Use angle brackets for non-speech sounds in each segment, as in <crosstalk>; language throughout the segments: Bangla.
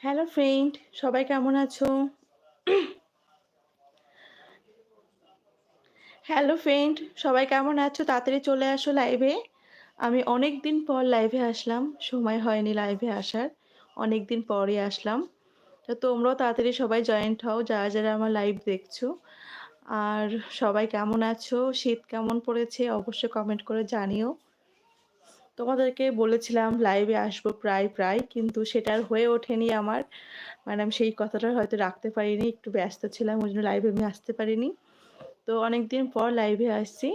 হ্যালো ফ্রেন্ড, সবাই কেমন আছো? হ্যালো ফ্রেন্ড, সবাই কেমন আছো? তাড়াতাড়ি চলে আসো লাইভে। আমি অনেক দিন পর লাইভে আসলাম। সময় হয়নি লাইভে আসার। অনেক দিন পরে আসলাম। তো তোমরাও তাড়াতাড়ি সবাই জয়েন্ট হও যারা, যারা আমার লাইভ দেখছ। আর সবাই কেমন আছো? শীত কেমন পড়েছে? অবশ্যই কমেন্ট করে জানিও। তোমাদেরকে বলেছিলাম লাইভে আসব প্রায়, প্রায় কিন্তু সেটা আর হয়ে ওঠেনি আমার। মানে আমি সেই কথাটা হয়তো রাখতে পারিনি। একটু ব্যস্ত ছিলাম ওই জন্য লাইভে আমি আসতে পারিনি। তো অনেকদিন পর লাইভে আসছি।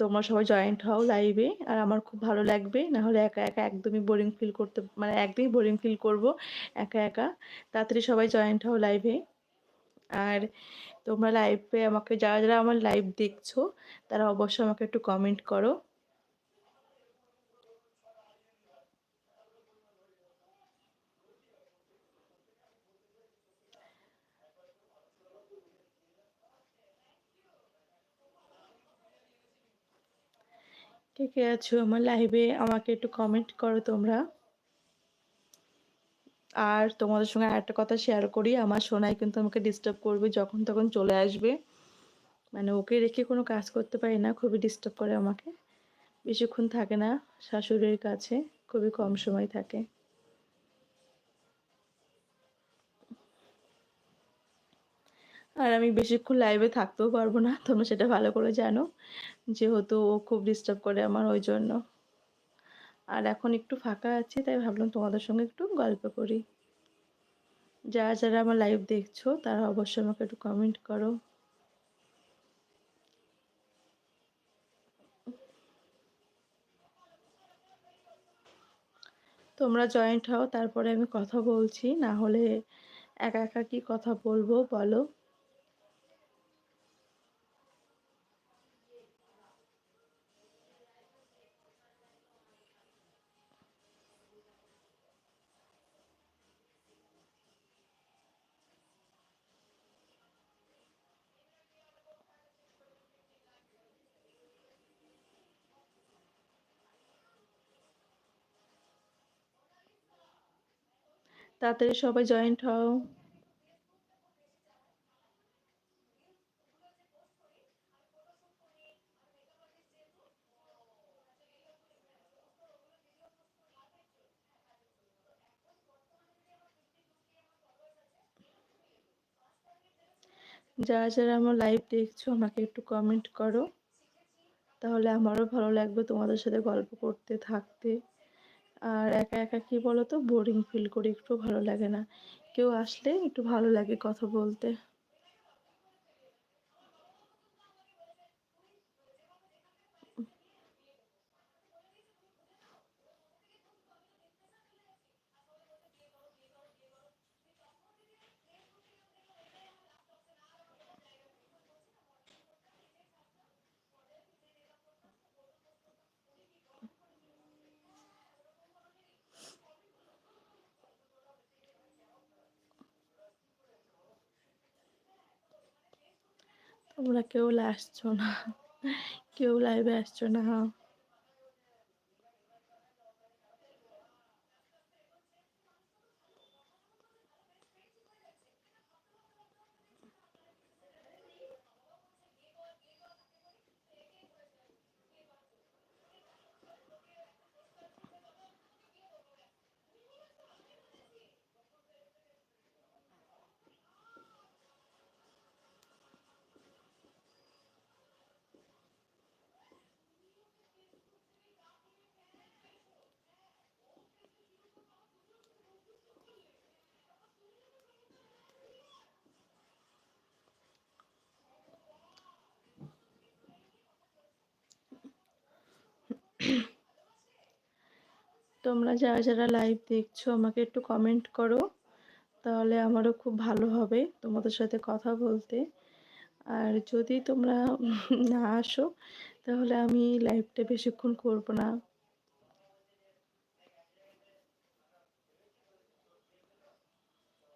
তোমরা সবাই জয়েন্ট হও লাইভে। আর আমার খুব ভালো লাগবে। নাহলে একা, একা একদমই বোরিং ফিল করতে মানে একদমই বোরিং ফিল করব একা, একা। তাড়াতাড়ি সবাই জয়েন্ট হও লাইভে। আর তোমরা লাইভে আমাকে যারা, যারা আমার লাইভ দেখছ তারা অবশ্যই আমাকে একটু কমেন্ট করো। কে, কে আছো আমার লাইভে আমাকে একটু কমেন্ট করো তোমরা। আর তোমাদের সঙ্গে আরেকটা কথা শেয়ার করি। আমার সোনাই কিন্তু আমাকে ডিস্টার্ব করবে যখন তখন চলে আসবে। মানে ওকে রেখে কোনো কাজ করতে পারি না। খুবই ডিস্টার্ব করে আমাকে। বেশিক্ষণ থাকে না শাশুড়ির কাছে। খুবই কম সময় থাকে। আর আমি বেশিক্ষণ লাইভে থাকতেও পারব না। তোমরা সেটা ভালো করে জানো। যেহেতু ও খুব ডিস্টার্ব করে আমার ওই জন্য আর এখন একটু ফাঁকা আছি তাই ভাবলাম তোমাদের সঙ্গে একটু গল্প করি। যারা, যারা আমার লাইভ দেখছ তারা অবশ্যই আমাকে একটু কমেন্ট করো। তোমরা জয়েন্ট হও তারপরে আমি কথা বলছি। না হলে একা, একা কি কথা বলব বলো? তাড়াতাড়ি সবাই জয়েন্ট হও। যারা, যারা আমার লাইভ দেখছ আমাকে একটু কমেন্ট করো। তাহলে আমারও ভালো লাগবে তোমাদের সাথে গল্প করতে, থাকতে। আর একা, একা কি বলতো বোরিং ফিল করি। একটু ভালো লাগে না। কেউ আসলে একটু ভালো লাগে কথা বলতে। তোমরা কেউ আসছো না। কেউ লাইভে আসছো না। তোমরা যারা, যারা লাইভ দেখছ আমাকে একটু কমেন্ট করো। তাহলে আমারও খুব ভালো হবে তোমাদের সাথে কথা বলতে। আর যদি তোমরা <laughs> না আসো তাহলে আমি লাইভটা বেশিক্ষণ করব না।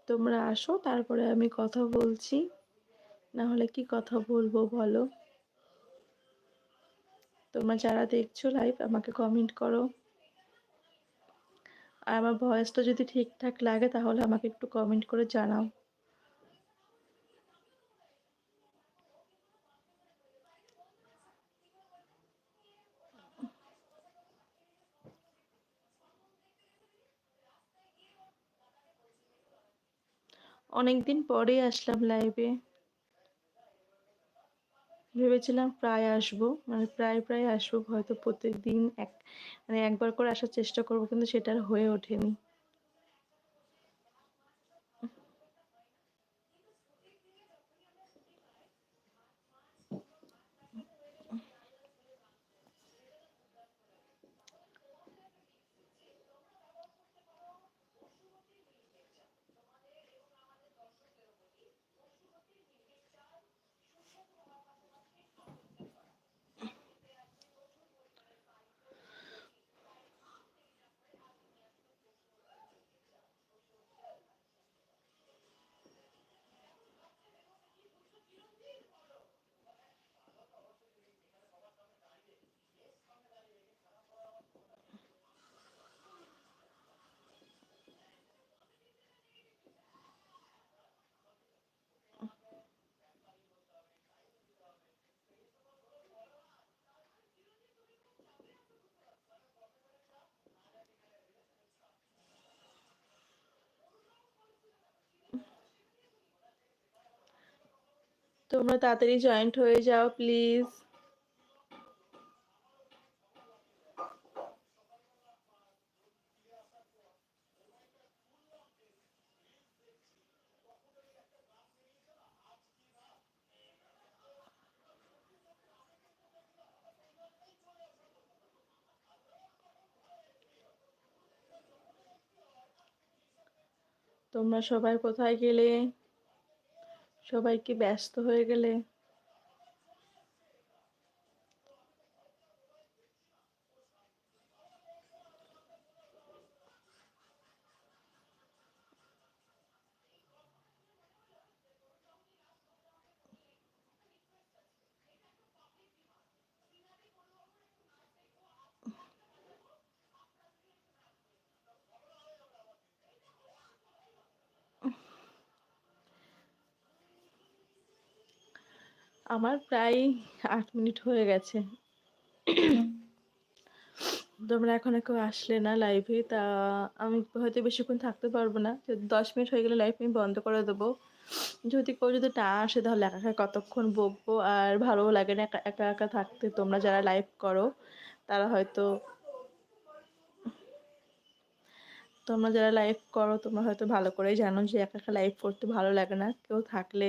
তোমরা আসো তারপরে আমি কথা বলছি। না হলে কি কথা বলব বলো? তোমরা যারা দেখছ লাইভ আমাকে কমেন্ট করো। আর আমার ভয়েসটা যদি ঠিকঠাক লাগে, তাহলে আমাকে একটু কমেন্ট করে জানাও। অনেকদিন পরে আসলাম লাইভে ভেবেছিলাম প্রায় আসব। মানে প্রায় প্রায় আসব। হয়তো প্রত্যেক দিন এক মানে একবার করে আসার চেষ্টা করব, কিন্তু সেটা আর হয়ে ওঠেনি। তোমরা তাড়াতাড়ি জয়েন্ট হয়ে যাও প্লিজ তোমরা সবাই কোথায় গেলে? সবাই কি ব্যস্ত হয়ে গেলে আমার প্রায় আট মিনিট হয়ে গেছে। তোমরা এখন কেউ আসলে না লাইভে তা আমি হয়তো বেশিক্ষণ থাকতে পারব না। যদি দশ মিনিট হয়ে গেলে লাইভ আমি বন্ধ করে দেবো। যদি কেউ যদি না আসে, তাহলে একা একা কতক্ষণ বকবো? আর ভালোও লাগে না একা একা একা থাকতে। তোমরা যারা লাইভ করো, তারা হয়তো তোমরা যারা লাইভ করো, তোমরা হয়তো ভালো করেই জানো যে একা একা লাইভ করতে ভালো লাগে না। কেউ থাকলে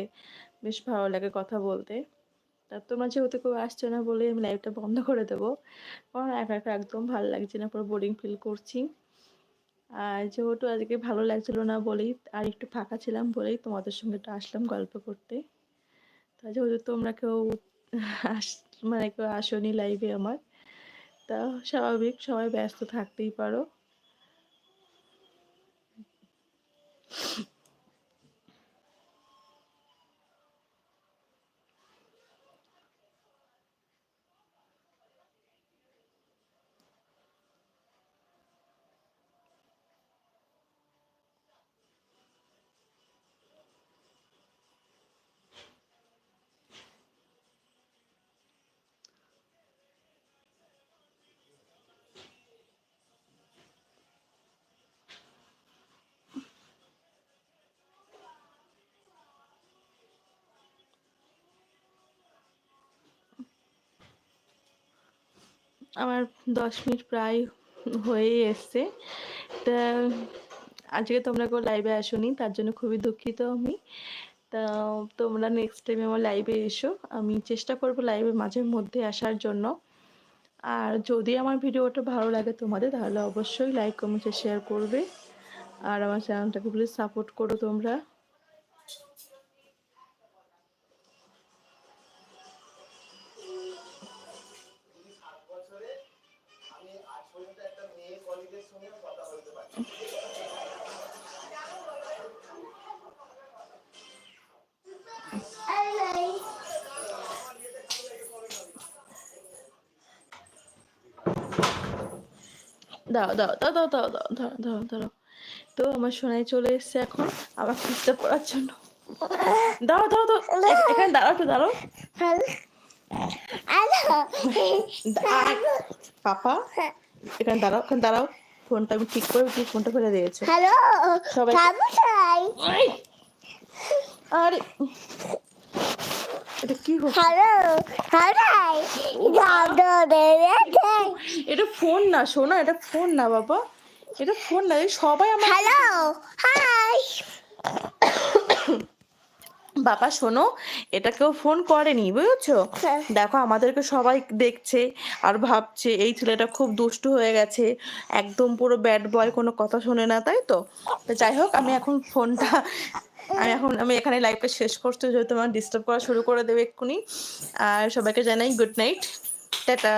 বেশ ভালো লাগে কথা বলতে। তা তোমরা যেহেতু কেউ আসছো না বলে আমি লাইভটা বন্ধ করে দেবো। কারণ একা একা একদম ভালো লাগছে না, পুরো বোরিং ফিল করছি। আর যেহেতু আজকে ভালো লাগছিল না বলেই আর একটু ফাঁকা ছিলাম বলেই তোমাদের সঙ্গে একটু আসলাম গল্প করতে। তা যেহেতু তোমরা কেউ আস মানে কেউ আসনি লাইভে আমার, তা স্বাভাবিক সবাই ব্যস্ত থাকতেই পারো। আমার দশ মিনিট প্রায় হয়েই এসছে। তা আজকে তোমরা কেউ লাইভে আসোনি, তার জন্য খুবই দুঃখিত আমি। তা তোমরা নেক্সট টাইম আমার লাইভে এসো। আমি চেষ্টা করব লাইভে মাঝে মধ্যে আসার জন্য। আর যদি আমার ভিডিওটা ভালো লাগে তোমাদের, তাহলে অবশ্যই লাইক কমেন্টে শেয়ার করবে। আর আমার চ্যানেলটাকে প্লিজ সাপোর্ট করো তোমরা। দাও দাও দাও দাও দাও দাও দাও দাও দাও তো আমার সোনাই চলে এসেছে এখন আমার খুঁজতে পড়ার জন্য। দাও দাও দাও এখানে দাঁড়াও তো দাঁড়াও। পাপা এখানে দাঁড়াও এখানে দাঁড়াও। ফোনটা আমি ঠিক করে তুমি ফোনটা ফেলে দিয়েছে। হ্যালো সবাই- আরে এটা কি হচ্ছে এটা ফোন না শোনো এটা ফোন না বাবা। এটা ফোন না সবাই আমার হ্যালো হাই। বাবা শোনো এটা কেউ ফোন করেনি বুঝেছ? হ্যাঁ। দেখো আমাদেরকে সবাই দেখছে আর ভাবছে এই ছেলেটা খুব দুষ্টু হয়ে গেছে একদম পুরো ব্যাড বয় কোনো কথা শোনে না তাই তো? তো যাই হোক আমি এখন ফোনটা আমি এখন আমি এখানে লাইভটা শেষ করতে যেহেতু আমার ডিস্টার্ব করা শুরু করে দেবে এক্ষুনি। আর সবাইকে জানাই গুড নাইট টাটা।